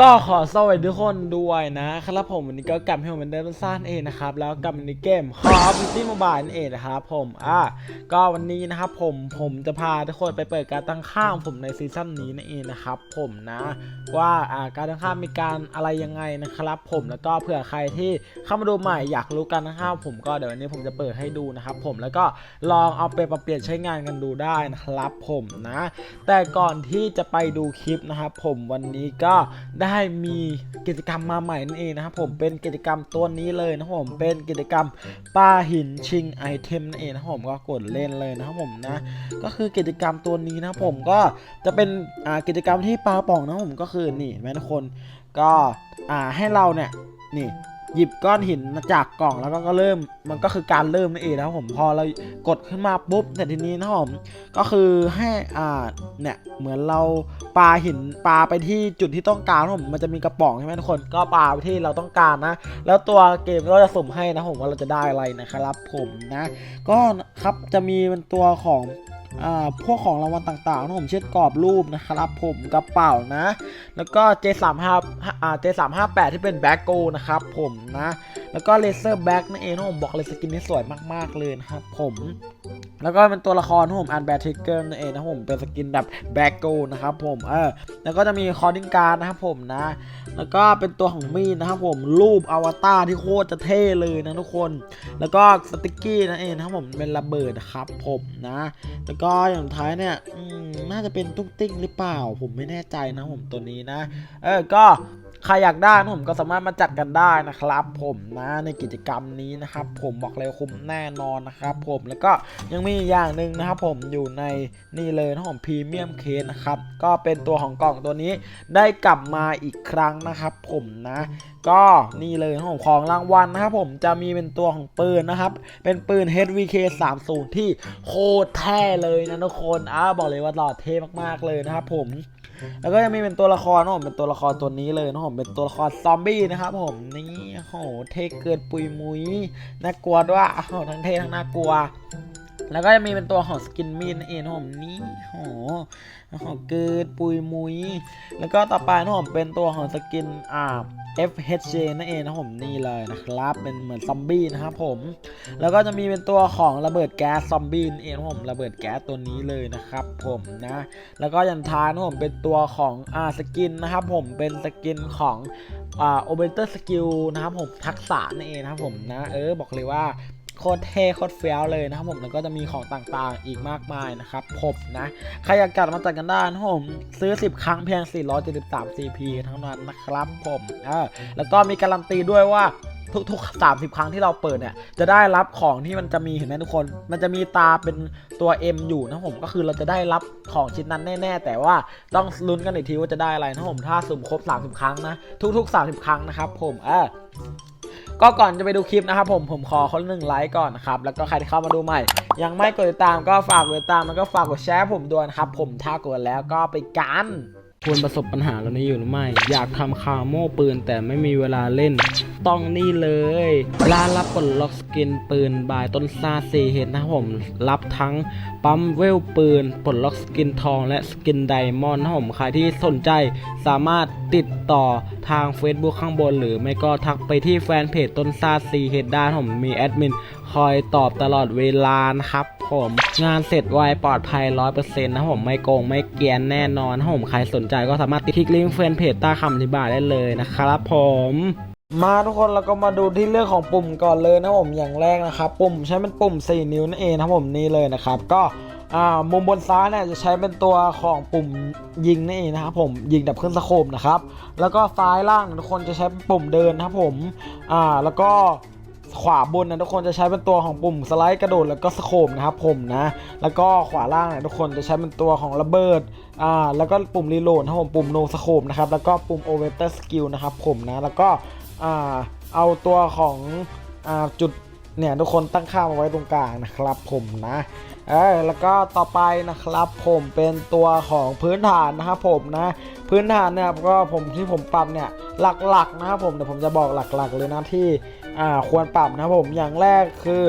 ก็ขอสวัสดีทุกคนด้วยนะครับผมวันนี้ก็กลับให้ผมเหมือนเดิมซ่านเองนะครับแล้วกลับมาในเกม Call of Duty Mobile นั่นเองนะครับผมอะก็วันนี้นะครับผมผมจะพาทุกคนไปเปิดการตั้งค่าของผมในซีซั่นนี้นั่นเองนะครับผมนะว่าอ่าการตั้งค่ามีการอะไรยังไงนะครับ ผมแล้วก็เผื่อใครที่เข้ามาดูใหม่อยากรู้การตั้งค่าผมก็เดี๋ยววันนี้ผมจะเปิดให้ดูนะครับผมแล้วก็ลองเอาไปปรับเปลี่ยนใช้งานกันดูได้นะครับผมนะ แต่ก่อนที่จะไปดูคลิปนะครับผมวันนี้ก็ได้มีกิจกรรมมาใหม่นั่นเองนะครับผมเป็นกิจกรรมตัวนี้เลยนะครับผมเป็นกิจกรรมปาหินชิงไอเทมนั่นเองนะครับผมก็กดเล่นเลยนะครับผมนะ ก็คือกิจกรรมตัวนี้นะครับผมก็จะเป็นอ่ากิจกรรมที่ปาป่องนะครับผมก็คือนี่แม่ทุกคนก็อ่าให้เราเนี่ยนี่ หยิบก้อนหินมาจากกล่องแล้วก็ก็เริ่มมันก็คือการเริ่มนั่นเองนะครับผมพอเรากดขึ้นมาปุ๊บแต่ทีนี้นะครับผมก็คือให้อ่าเนี่ยเหมือนเราปาหินปาไปที่จุดที่ต้องการนะผมมันจะมีกระป๋องใช่ไหมทุกคนก็ปาไปที่เราต้องการนะ แล้วตัวเกมก็จะสุ่มให้นะผมว่าเราจะได้อะไรนะครับผมนะ ก็ครับจะมีเป็นตัวของ พวกของรางวัลต่างๆนะผมเช่นกรอบรูปนะครับผมกระเป๋านะ แล้วก็ J35 อ่า J358 ที่เป็นแบ็กโกนะครับผมนะ แล้วก็เลเซอร์แบ็กนั่นเองนะผมบอกเลยสกินนี้สวยมากๆเลยนะครับผม แล้วก็เป็นตัวละครนะผมอันแบททิกเกอร์นั่นเองนะผมเป็นสกินแบบแบ็กโกนะครับผมเออแล้วก็จะมีคอร์ดิ้งการนะครับผมนะ แล้วก็เป็นตัวของมีดนะครับผมรูปอวตารที่โคตรจะเท่เลยนะทุกคน แล้วก็สติกกี้นั่นเองนะครับผมเป็นระเบิดครับผมนะ แล้วก็อย่างท้ายเนี่ยน่าจะเป็นตุ๊กติ๊กหรือเปล่า ผมไม่แน่ใจนะผมตัวนี้นะ เออก็ ใครอยากได้นะผมก็สามารถมาจัดกันได้นะครับ ผมนะในกิจกรรมนี้นะครับ ผมบอกเลยคุ้มแน่นอนนะครับ ผมแล้วก็ยังมีอย่างหนึ่งนะครับ ผมอยู่ในนี่เลยนะผมพรีเมียมเคสนะครับก็เป็นตัวของกล่องตัวนี้ได้กลับมาอีกครั้งนะครับ ผมนะก็นี่เลยนะผมของรางวัลนะครับผมจะมีเป็นตัวของปืนนะครับ เป็นปืน HVK 30ที่โคตรแท้เลยนะทุกคนอ้าบอกเลยว่าหล่อเท่มากๆเลยนะครับผม แล้วก็ยังมีเป็นตัวละครนะผมเป็นตัวละครตัวนี้เลยนะผมเป็นตัวละครซอมบี้นะครับผมนี่โหเท่เกินปุยมุยน่ากลัวด้วยโหทั้งเท่ทั้งน่ากลัว แล้วก็จะมีเป็นตัวของสกินมีนเองนะผมนี่โหโหเกินปุยมุย แล้วก็ต่อไปนะผมเป็นตัวของสกินอ่า FHJ นั่นเองนะผมนี่เลยนะครับเป็นเหมือนซอมบี้นะครับผม แล้วก็จะมีเป็นตัวของระเบิดแก๊สซอมบี้นั่นเองผมระเบิดแก๊สตัวนี้เลยนะครับผมนะแล้วก็ยันท้านะผมเป็นตัวของอ่าสกินนะครับผมเป็นสกินของอ่าโอเบเตอร์สกิลนะครับผมทักษะนั่นเองนะครับผมนะเออบอกเลยว่า โคตรเท่โคตรเฟี้ยวเลยนะครับผมแล้วก็จะมีของต่างๆ อีกมากมายนะครับผมนะใครอยากจัดมาจัดกันได้นะครับผมซื้อ 10 ครั้งเพียง 473 CP เท่านั้นนะครับผมเออแล้วก็มีการันตีด้วยว่าทุกๆ 30 ครั้งที่เราเปิดเนี่ย จะได้รับของที่มันจะมีเห็นไหมทุกคน มันจะมีตาเป็นตัว M อยู่นะผม ก็คือเราจะได้รับของชิ้นนั้นแน่ ๆ แต่ว่าต้องลุ้นกันอีกทีว่าจะได้อะไรนะผม ถ้าสุ่มครบ 30 ครั้งนะ ทุก ๆ 30 ครั้งนะครับผม เออ ก็ก่อนจะไปดูคลิปนะครับผมผมขอคนหนึ่งไลค์ก่อนนะครับแล้วก็ใครที่เข้ามาดูใหม่ ยังไม่กดติดตามก็ฝากกดติดตามแล้วก็ฝากกดแชร์ผมด้วยนะครับผมถ้ากดแล้วก็ไปกัน ควรประสบปัญหาเหล่านี้อยู่หรือไม่ อยากทำคาโม่ปืนแต่ไม่มีเวลาเล่น ต้องนี่เลยร้านรับปลดล็อกสกินปืนบายต้นซาซีเฮดนะครับผม รับทั้งปั๊มเวลปืนปลดล็อกสกินทอง และสกินไดมอนด์นะครับผม ใครที่สนใจสามารถติดต่อทาง Facebook ข้างบน หรือไม่ก็ทักไปที่แฟนเพจต้นซาซีเฮดได้นผมมีแอดมินคอยตอบตลอดเวลานะครับ ผมงานเสร็จไวปลอดภัย 100%นะครับผมไม่โกงไม่เกียนแน่นอนนะครับผมใครสนใจก็สามารถติดคลิกลิงก์แฟนเพจใต้คำอธิบายได้เลยนะครับผมมาทุกคนเราก็มาดูที่เรื่องของปุ่มก่อนเลยนะผมอย่างแรกนะครับปุ่มใช้เป็นปุ่ม 4 นิ้วนั่นเองนะผมนี่เลยนะครับ ก็มุมบนซ้ายเนี่ยจะใช้เป็นตัวของปุ่มยิงนั่นเองนะครับผมยิงดับเครื่องสโคมนะครับ แล้วก็ซ้ายล่างทุกคนจะใช้ปุ่มเดินนะครับผมอ่าแล้วก็ ขวาบนนะทุกคนจะใช้เป็นตัวของปุ่มสไลด์กระโดดแล้วก็สโคมนะครับผมนะแล้วก็ขวาล่างเนี่ยทุกคนจะใช้เป็นตัวของระเบิดอ่าแล้วก็ปุ่มรีโหลดนะครับผมปุ่มโนสโคมนะครับแล้วก็ปุ่มโอเวอร์สกิลนะครับผมนะแล้วก็อ่าเอาตัวของอ่าจุดเนี่ยทุกคนตั้งค่ามาไว้ตรงกลางนะครับผมนะเออแล้วก็ต่อไปนะครับผมเป็นตัวของพื้นฐานนะครับผมนะพื้นฐานเนี่ยก็ผมที่ผมปรับเนี่ยหลักๆนะครับผมเดี๋ยวผมจะบอกหลักๆเลยนะที่ อ่าควรปรับนะผมอย่างแรกคือ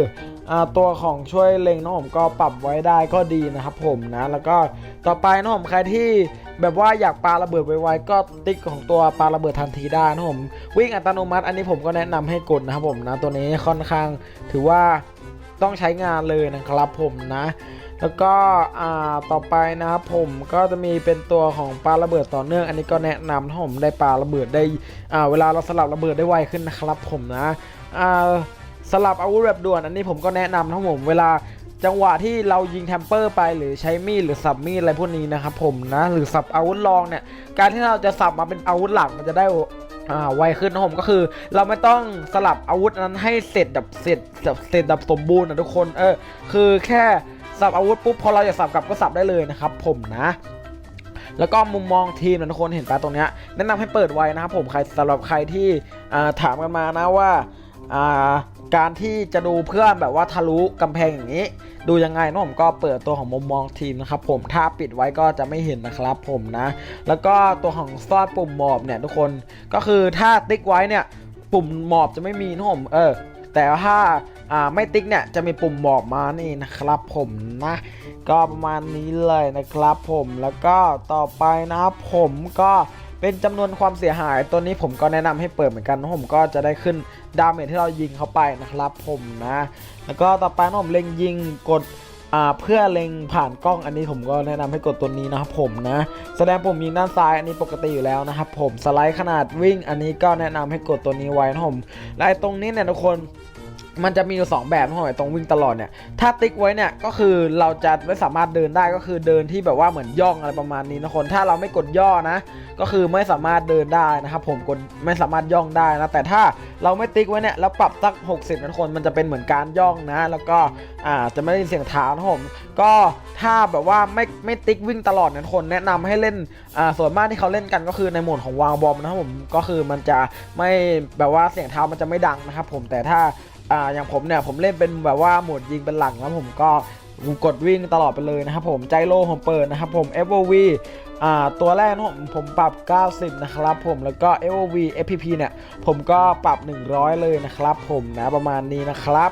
อ่าตัวของช่วยเล็งนะผมก็ปรับไว้ได้ก็ดีนะครับผมนะแล้วก็ต่อไปนะผมใครที่แบบว่าอยากปาระเบิดไวๆก็ติ๊กของตัวปาระเบิดทันทีได้นะผมวิ่งอัตโนมัติ อันนี้ผมก็แนะนำให้กดนะครับผมนะตัวนี้ค่อนข้างถือว่าต้องใช้งานเลยนะครับผมนะแล้วก็ต่อไปนะครับผมก็จะมีเป็นตัวของปลาระเบิดต่อเนื่อง อันนี้ก็แนะนำนะผมได้ปลาระเบิดได้เวลาเราสลับระเบิดได้ไวขึ้นนะครับผมนะ สลับอาวุธแบบด่วนอันนี้ผมก็แนะนำนะผมเวลาจังหวะที่เรายิงแทมเปอร์ไปหรือใช้มีดหรือสับมีดอะไรพวกนี้นะครับผมนะหรือสับอาวุธรองเนี่ยการที่เราจะสับมาเป็นอาวุธหลักมันจะได้อ่าไวขึ้นนะผมก็คือ เราไม่ต้องสลับอาวุธนั้นให้เสร็จแบบเสร็จแบบเสร็จแบบสมบูรณ์นะทุกคนเออคือแค่สับอาวุธปุ๊บพอเราอยากสับกลับก็สับได้เลยนะครับผมนะแล้วก็มุมมองทีมนะทุกคนเห็นปะตรงเนี้ยแนะนำให้เปิดไว้นะครับผมใครสำหรับใครที่ถามกันมานะว่า การที่จะดูเพื่อนแบบว่าทะลุกำแพงอย่างนี้ ดูยังไงนะผมก็เปิดตัวของมุมมองทีมนะครับผมถ้าปิดไว้ก็จะไม่เห็นนะครับผมนะ แล้วก็ตัวของซ่อนปุ่มหมอบเนี่ยทุกคนก็คือถ้าติ๊กไว้เนี่ยปุ่มหมอบจะไม่มีนะผมเออแต่ถ้าไม่ติ๊กเนี่ยจะมีปุ่มบอกมานี่นะครับผมนะ ก็ประมาณนี้เลยนะครับผมแล้วก็ต่อไปนะครับผมก็ เป็นจำนวนความเสียหาย ตัวนี้ผมก็แนะนำให้เปิดเหมือนกันนะผมก็จะได้ขึ้นดาเมจที่เรายิงเข้าไปนะครับผมนะ แล้วก็ต่อไปนะผมเล็งยิงกดเพื่อเล็งผ่านกล้องอันนี้ผมก็แนะนำให้กดตัวนี้นะครับผมนะ แสดงปุ่มยิงด้านซ้ายอันนี้ปกติอยู่แล้วนะครับผมสไลด์ขนาดวิ่งอันนี้ก็แนะนำให้กดตัวนี้ไว้นะผมและตรงนี้เนี่ยทุกคน มันจะมีอยู่สองแบบนะผมไอ้ตรงวิ่งตลอดเนี่ย ถ้าติ๊กไว้เนี่ยก็คือเราจะไม่สามารถเดินได้ก็คือเดินที่แบบว่าเหมือนย่องอะไรประมาณนี้นะคน ถ้าเราไม่กดย่อนะ ก็คือไม่สามารถเดินได้นะครับผมกดไม่สามารถย่องได้นะ แต่ถ้าเราไม่ติ๊กไว้เนี่ยแล้วปรับสัก 60นะทุกคนมันจะเป็นเหมือนการย่องนะ แล้วก็อ่าจะไม่ได้ยินเสียงเท้านะผมก็ถ้าแบบว่าไม่ไม่ติ๊กวิ่งตลอดนะคนแนะนำให้เล่นอ่าส่วนมากที่เขาเล่นกันก็คือในโหมดของวางบอมนะครับผมก็คือมันจะไม่แบบว่าเสียงเท้ามันจะไม่ดังนะครับผมแต่ถ้า อ่าอย่างผมเนี่ยผมเล่นเป็นแบบว่าโหมดยิงเป็นหลังแล้วผมก็กดวิ่งตลอดไปเลยนะครับผมใจโลผมเปิดนะครับผม FOV อ่าตัวแรกผมผมปรับ 90 นะครับผมแล้วก็ FOV FPP เนี่ยผมก็ปรับ 100 เลยนะครับผมนะประมาณนี้นะครับ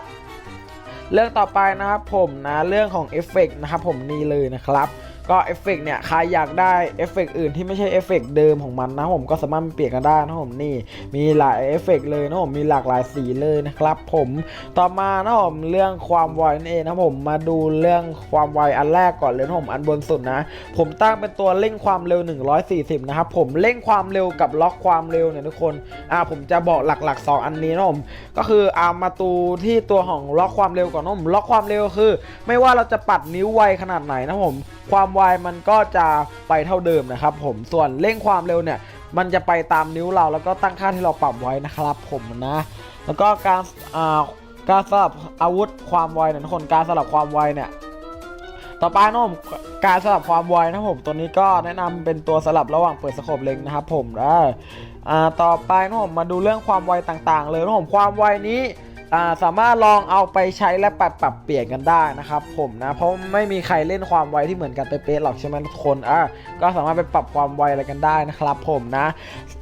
เรื่องต่อไปนะครับผมนะเรื่องของเอฟเฟกต์นะครับผมนี่เลยนะครับ ก็เอฟเฟกต์เนี่ยใครอยากได้เอฟเฟกต์อื่นที่ไม่ใช่เอฟเฟกต์เดิมของมันนะผมก็สามารถเปลี่ยนกันได้นะผมนี่ มีหลายเอฟเฟกต์เลยนะผมมีหลากหลายสีเลยนะครับ ผมต่อมานะผมเรื่องความไวนั่นเองนะผมมาดูเรื่องความไวอันแรกก่อนเลยนะผมอันบนสุดนะ ผมตั้งเป็นตัวเร่งความเร็ว 140 นะครับผมเร่งความเร็วกับล็อกความเร็วเนี่ยทุกคนอ่าผมจะบอกหลักๆ 2 อันนี้นะผมก็คืออามาตูที่ตัวของล็อกความเร็วก่อนนะผมล็อกความเร็วคือ ไม่ว่าเราจะปัดนิ้วไวขนาดไหนนะผมความไวมันก็จะไปเท่าเดิมนะครับผมส่วนเร่งความเร็วเนี่ยมันจะไปตามนิ้วเราแล้วก็ตั้งค่าที่เราปรับไว้นะครับผมนะ แล้วก็การอ่าการสลับอาวุธความไวเนี่ยทุกคนการสลับความไวเนี่ยต่อไปนะผมการสลับความไวนะครับผมตัวนี้ก็แนะนำเป็นตัวสลับระหว่างเปิดสโคปเล็งนะครับผมนะอ่าต่อไปนะผมมาดูเรื่องความไวต่างๆ เลยนะผมความไวนี้ สามารถลองเอาไปใช้และปรับปรับเปลี่ยนกันได้นะครับผมนะเพราะไม่มีใครเล่นความไวที่เหมือนกันเป๊ะๆหรอกใช่ไหมทุกคนอะก็สามารถไปปรับความไวอะไรกันได้นะครับผมนะ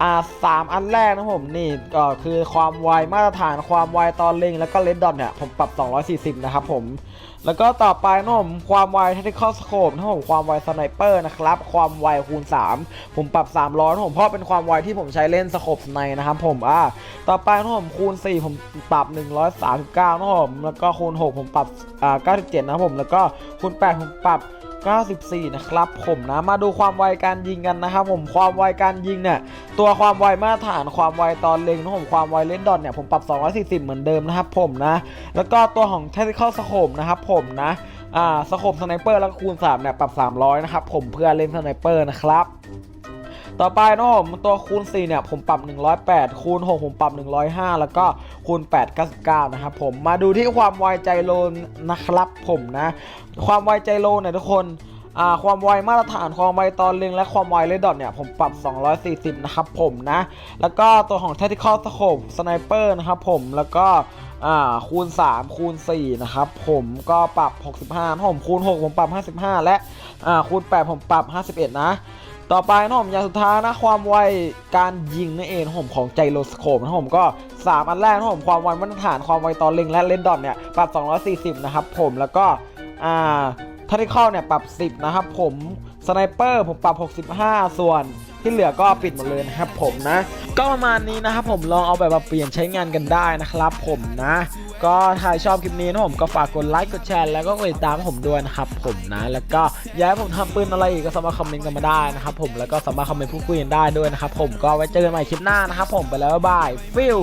อ่าสามอันแรกนะผมนี่ก็คือความไวมาตรฐานความไวตอนเล็งแล้วก็เลนดอนเนี่ยผมปรับ 240 นะครับผม แล้วก็ต่อไปนะผมความไวทัติคอสโคปนะผมความไวสไนเปอร์นะครับ ความไวคูณ 3 ผมปรับ 300นะผมเพราะเป็นความไวที่ผมใช้เล่นสโคปสไนนะครับผมอ่าต่อไปนะผมคูณ 4 ผมปรับ 139นะผมแล้วก็คูณ 6 ผมปรับอ่า97นะผมแล้วก็คูณ 8 ผมปรับ 94 นะครับผมนะมาดูความไวการยิงกันนะครับผมความไวการยิงเนี่ยตัวความไวมาตรฐานความไวตอนเล็งนะผมความไวเล่นดอทเนี่ยผมปรับ 240 เหมือนเดิมนะครับผมนะ แล้วก็ตัวของ tactical scope นะครับผมนะอ่าสโคปสไนเปอร์แล้วก็คูณ3เนี่ยปรับ 300 นะครับผมเพื่อเล่นสไนเปอร์นะครับ ต่อไปนะผมตัวคูณ 4 เนี่ยผมปรับ 108 คูณ 6 ผมปรับ 105 แล้วก็คูณ 8 99 นะครับผมมาดูที่ความไวใจโลนะครับผมนะ ความไวใจโลเนี่ยทุกคนความไวมาตรฐานความไวตอนเล็งและความไวเลดดอทเนี่ยผมปรับ 240 นะครับผมนะ แล้วก็ตัวของ tactical scope sniper นะครับผมแล้วก็คูณ 3 คูณ 4 นะครับ ผมก็ปรับ 65ผมคูณ 6 ผมปรับ 55 และคูณ 8 ผมปรับ 51 นะ ต่อไปนะผมอย่างสุดท้ายนะความไวการยิงนั่นเองนะผมของไจโรสโคปนะผมก็ 3 อันแรกนะผมความไวมาตรฐานความไวตอนเล็งและเล่นดอทเนี่ยปรับ 240 นะครับผมแล้วก็อ่าทัติคอลเนี่ยปรับ 10 นะครับผมสไนเปอร์ผมปรับ 65 ส่วนที่เหลือก็ปิดหมดเลยนะครับผมนะ ก็ประมาณนี้นะครับผมลองเอาแบบมาเปลี่ยนใช้งานกันได้นะครับผมนะ ก็ถ้าชอบคลิปนี้นะผมก็ฝากกดไลค์กดแชร์แล้วก็กดติดตามผมด้วยนะครับผมนะแล้วก็อยากให้ผมทำปืนอะไรอีกก็สามารถคอมเมนต์กันมาได้นะครับผมแล้วก็สามารถคอมเมนต์พูดคุยกันได้ด้วยนะครับผมก็ไว้เจอกันใหม่คลิปหน้านะครับผมไปแล้วบ๊ายบายฟิล